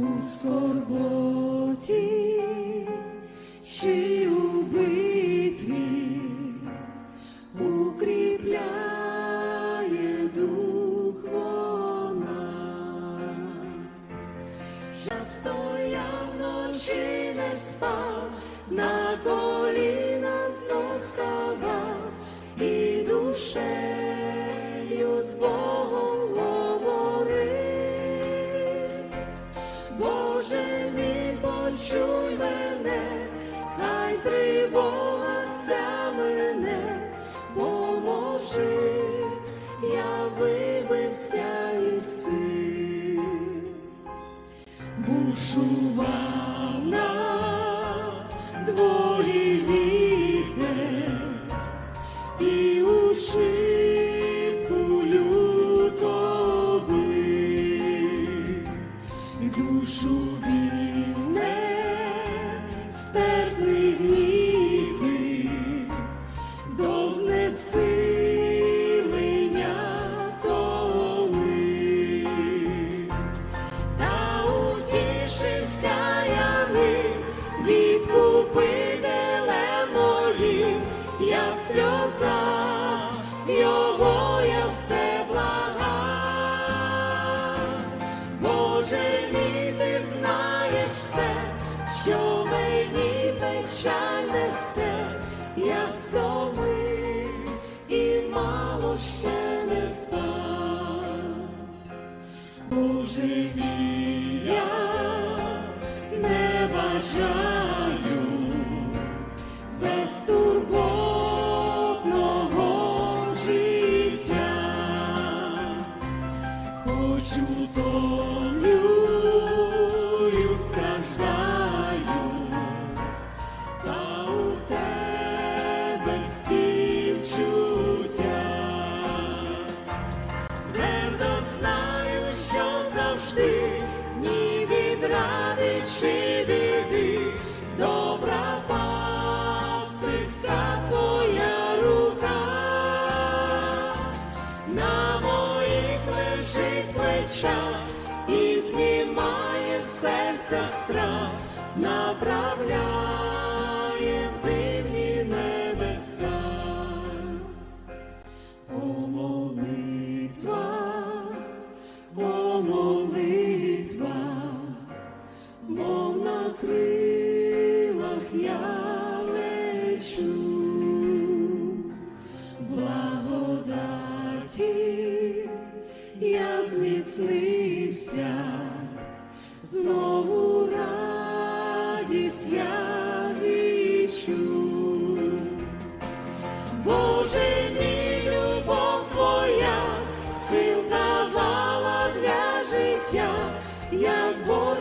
У скорботі чи у битві укріпляє дух вона. Часто я вночі не спав, на коліна вся мене, поможи, я вибився із сил. Бушував на хоч страждаю, та у тебе співчуття. Твердо що завжди ні відради чи наша і знімає серця страх, направляє в дивні небеса, о молитва, о молитва, мов на крилах я лечу, благодаті. я зміцнився, знову радість я відчув. Боже мій, любов твоя, сил давала для життя, як Бог.